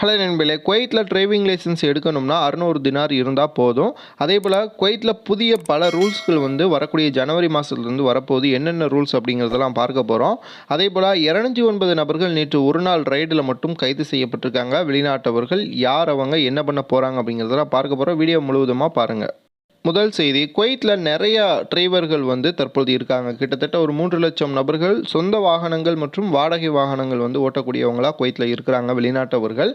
Hello நண்பர்களே குவைத்தில் driving licence எடுக்கணும்னா அறுநூறு தினார் இருந்தால் போதும். அதே போல் குவைத்தில் புதிய பல ரூல்ஸ்கள் வந்து வரக்கூடிய ஜனவரி மாதத்துலேருந்து வரப்போகுது. என்னென்ன ரூல்ஸ் அப்படிங்கிறதெல்லாம் பார்க்க போகிறோம் அதே போல் இரநூத்தி ஒன்பது நபர்கள் நேற்று ஒரு நாள் ரைடில் மட்டும் கைது செய்யப்பட்டிருக்காங்க. வெளிநாட்டவர்கள் யார் அவங்க என்ன பண்ண போகிறாங்க அப்படிங்கிறதெல்லாம் பார்க்க போகிறோம் வீடியோ முழுவதுமாக பாருங்கள் முதல் செய்தி குவைத்தில் நிறைய டிரைவர்கள் வந்து தற்போது இருக்காங்க. கிட்டத்தட்ட ஒரு மூன்று லட்சம் நபர்கள் சொந்த வாகனங்கள் மற்றும் வாடகை வாகனங்கள் வந்து ஓட்டக்கூடியவங்களாக குவைத்தில் இருக்கிறாங்க வெளிநாட்டவர்கள்.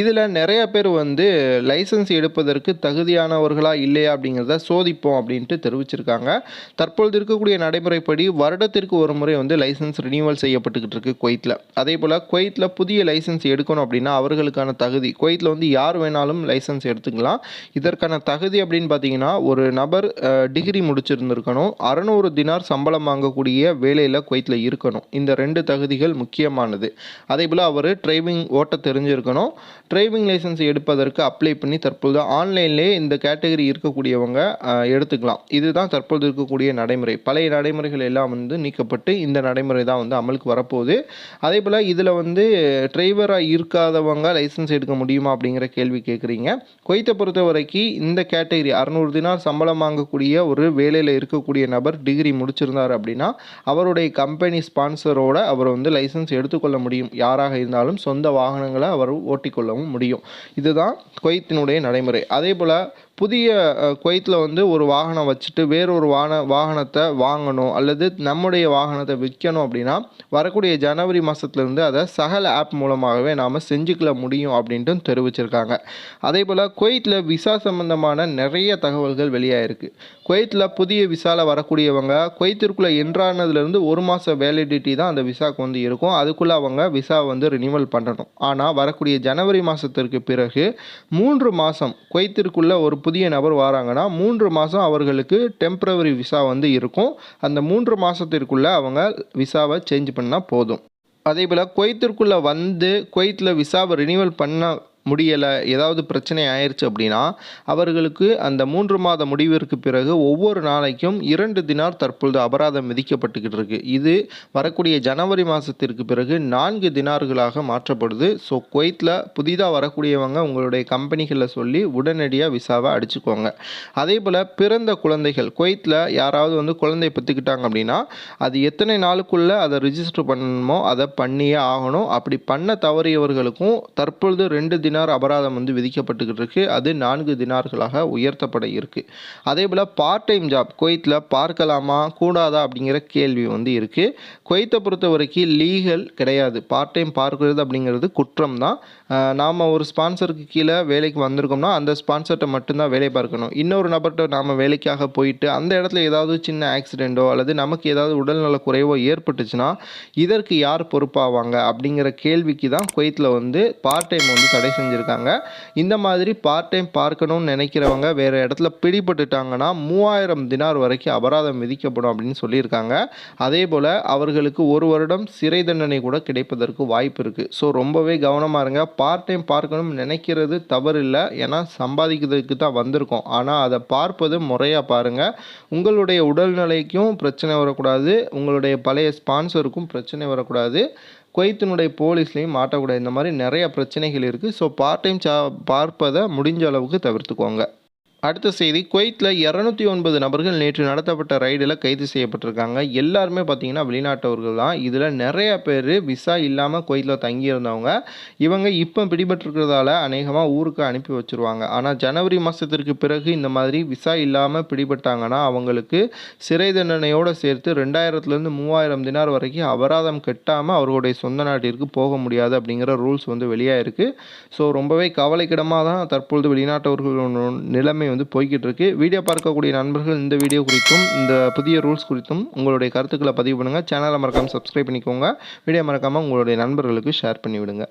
இதில் நிறைய பேர் வந்து லைசன்ஸ் எடுப்பதற்கு தகுதியானவர்களா இல்லையா அப்படிங்கிறத சோதிப்போம் அப்படின்ட்டு தெரிவிச்சிருக்காங்க. தற்பொழுது இருக்கக்கூடிய நடைமுறைப்படி வருடத்திற்கு ஒரு முறை வந்து லைசன்ஸ் ரினியூவல் செய்யப்பட்டுக்கிட்டு இருக்கு குவைத்தில் அதே போல் குவைத்தில் புதிய லைசன்ஸ் எடுக்கணும் அப்படின்னா அவர்களுக்கான தகுதி குவைத்தில் வந்து யார் வேணாலும் லைசன்ஸ் எடுத்துக்கலாம். இதற்கான தகுதி அப்படின்னு பார்த்தீங்கன்னா ஒரு நபர் டிகிரி முடிச்சிருந்திருக்கணும். அறநூறு தினார் சம்பளம் வாங்கக்கூடிய வேலையில் குவைத்தில் இருக்கணும். இந்த ரெண்டு தகுதிகள் முக்கியமானது. அதே போல் அவர் டிரைவிங் ஓட்ட தெரிஞ்சிருக்கணும். டிரைவிங் லைசன்ஸ் எடுப்பதற்கு அப்ளை பண்ணி தற்பொழுது ஆன்லைன்லேயே இந்த கேட்டகரி இருக்கக்கூடியவங்க எடுத்துக்கலாம். இதுதான் தற்பொழுது இருக்கக்கூடிய நடைமுறை. பழைய நடைமுறைகள் எல்லாம் வந்து நீக்கப்பட்டு இந்த நடைமுறை தான் வந்து அமலுக்கு வரப்போகுது. அதே போல் இதில் வந்து டிரைவராக இருக்காதவங்க லைசன்ஸ் எடுக்க முடியுமா அப்படிங்கிற கேள்வி கேட்குறீங்க குவைத்தை பொறுத்த வரைக்கும் இந்த கேட்டகரி அறநூறு தினார் சம்பளம் வாங்கக்கூடிய ஒரு வேலையில் இருக்கக்கூடிய நபர் டிகிரி முடிச்சிருந்தார் அப்படின்னா அவருடைய கம்பெனி ஸ்பான்சரோட அவர் வந்து லைசன்ஸ் எடுத்துக்கொள்ள முடியும். யாராக இருந்தாலும் சொந்த வாகனங்களை அவர் ஓட்டிக்கொள்ளவும் முடியும். இதுதான் குவைத்தினுடைய நடைமுறை. அதே போல் புதிய குவைத்தில் வந்து ஒரு வாகனம் வச்சுட்டு வேறொரு வாகன வாகனத்தை வாங்கணும் அல்லது நம்முடைய வாகனத்தை விற்கணும் அப்படின்னா வரக்கூடிய ஜனவரி மாதத்துலேருந்து அதை சகல ஆப் மூலமாகவே நாம் செஞ்சுக்கல முடியும் அப்படின்ட்டு தெரிவிச்சிருக்காங்க. அதே போல் குவைத்தில் விசா சம்பந்தமான நிறைய தகவல்கள் வெளியாகிருக்கு குவைத்தில் புதிய விசாவில் வரக்கூடியவங்க குவைத்திற்குள்ளே என்றானதுலேருந்து ஒரு மாத வேலிடிட்டி தான் அந்த விசாக்கு வந்து இருக்கும். அதுக்குள்ளே அவங்க விசா வந்து ரினியூவல் பண்ணணும். ஆனால் வரக்கூடிய ஜனவரி மாதத்திற்கு பிறகு மூன்று மாதம் குவைத்திற்குள்ளே ஒரு புதிய நபர் வராங்கன்னா மூன்று மாதம் அவர்களுக்கு டெம்ப்ரவரி விசா வந்து இருக்கும். அந்த மூன்று மாதத்திற்குள்ளே அவங்க விசாவை சேஞ்ச் பண்ணால் போதும். அதே போல் குவைத்திற்குள்ளே வந்து குவைத்தில் விசாவை ரினியூவல் பண்ண முடியலை ஏதாவது பிரச்சனை ஆயிடுச்சு அப்படின்னா அவர்களுக்கு அந்த மூன்று மாத முடிவிற்கு பிறகு ஒவ்வொரு நாளைக்கும் இரண்டு தினார் தற்பொழுது அபராதம் விதிக்கப்பட்டுக்கிட்டு இருக்கு. இது வரக்கூடிய ஜனவரி மாதத்திற்கு பிறகு நான்கு தினார்களாக மாற்றப்படுது. ஸோ குவைத்தில் புதிதாக வரக்கூடியவங்க உங்களுடைய கம்பெனிகளில் சொல்லி உடனடியாக விசாவை அடிச்சுக்கோங்க அதே போல் பிறந்த குழந்தைகள் குவைத்தில் யாராவது வந்து குழந்தை பெற்றுக்கிட்டாங்க அப்படின்னா அது எத்தனை நாளுக்குள்ளே அதை ரிஜிஸ்டர் பண்ணணுமோ அதை பண்ணியே ஆகணும். அப்படி பண்ண தவறியவர்களுக்கும் தற்பொழுது ரெண்டு தினார் அபராதம் வந்து விதிக்கப்பட்டுக்கிட்டு இருக்கு அது நான்கு தினார்களாக உயர்த்தப்பட இருக்கு. அதே போல் பார்ட் டைம் ஜாப் குவைத்தில் பார்க்கலாமா கூடாதா அப்படிங்கிற கேள்வி வந்து இருக்கு. குவைத்தை பொறுத்த வரைக்கும் லீகல் கிடையாது. பார்ட் டைம் பார்க்கிறது அப்படிங்கிறது குற்றம் தான் நாம் ஒரு ஸ்பான்சருக்கு கீழே வேலைக்கு வந்திருக்கோம்னா அந்த ஸ்பான்சர்கிட்ட மட்டும்தான் வேலை பார்க்கணும். இன்னொரு நபர்கிட்ட நாம் வேலைக்காக போயிட்டு அந்த இடத்துல ஏதாவது சின்ன ஆக்சிடெண்ட்டோ அல்லது நமக்கு ஏதாவது உடல்நல குறைவோ ஏற்பட்டுச்சுன்னா இதற்கு யார் பொறுப்பாவாங்க அப்படிங்கிற கேள்விக்கு தான் குவைத்தில் வந்து பார்ட் டைம் வந்து தடை செஞ்சுருக்காங்க. இந்த மாதிரி பார்ட் டைம் பார்க்கணும்னு நினைக்கிறவங்க வேறு இடத்துல பிடிபட்டுட்டாங்கன்னா மூவாயிரம் தினார் வரைக்கும் அபராதம் விதிக்கப்படும் அப்படின்னு சொல்லியிருக்காங்க. அதே போல் அவர்களுக்கு ஒரு வருடம் சிறை தண்டனை கூட கிடைப்பதற்கு வாய்ப்பு இருக்குது ஸோ ரொம்பவே கவனமாக இருங்க. பார்ட் டைம் பார்க்கணும்னு நினைக்கிறது தவறு இல்லை ஏன்னா சம்பாதிக்கிறதுக்கு தான் வந்திருக்கோம். ஆனால் அதை பார்ப்பது முறையாக பாருங்கள் உங்களுடைய உடல்நிலைக்கும் பிரச்சனை வரக்கூடாது. உங்களுடைய பழைய ஸ்பான்சருக்கும் பிரச்சனை வரக்கூடாது. குவைத்தினுடைய போலீஸ்லேயும் மாட்டக்கூடாது. இந்த மாதிரி நிறைய பிரச்சனைகள் இருக்குது ஸோ பார்ட் டைம் ஜாப் பார்ப்பதை முடிஞ்ச அளவுக்கு தவிர்த்துக்கோங்க. அடுத்த செய்தி குவைத்தில் இரநூத்தி ஒன்பது நபர்கள் நேற்று நடத்தப்பட்ட ரைடில் கைது செய்யப்பட்டிருக்காங்க. எல்லாருமே பார்த்தீங்கன்னா வெளிநாட்டவர்கள் தான். இதில் நிறைய பேர் விசா இல்லாமல் குவைத்தில் தங்கியிருந்தவங்க. இவங்க இப்போ பிடிபட்டிருக்கிறதால அநேகமாக ஊருக்கு அனுப்பி வச்சுருவாங்க. ஆனால் ஜனவரி மாதத்திற்கு பிறகு இந்த மாதிரி விசா இல்லாமல் பிடிபட்டாங்கன்னா அவங்களுக்கு சிறை தண்டனையோடு சேர்த்து ரெண்டாயிரத்துலேருந்து மூவாயிரம் தினார் வரைக்கும் அபராதம் கட்டாமல் அவர்களுடைய சொந்த நாட்டிற்கு போக முடியாது அப்படிங்கிற ரூல்ஸ் வந்து வெளியாயிருக்கு. ஸோ ரொம்பவே கவலைக்கிடமாக தான் தற்பொழுது வெளிநாட்டவர்களோட நிலைமை வந்து போய்கிட்டு இருக்கு வீடியோ பார்க்கக்கூடிய நண்பர்கள் இந்த வீடியோ குறித்தும் இந்த புதிய ரூல்ஸ் குறித்தும் உங்களுடைய கருத்துக்களை பதிவு பண்ணுங்கள் சேனலை மறக்காமல் சப்ஸ்கிரைப் பண்ணிக்கோங்க. வீடியோ மறக்காமல் உங்களுடைய நண்பர்களுக்கு ஷேர் பண்ணிவிடுங்க.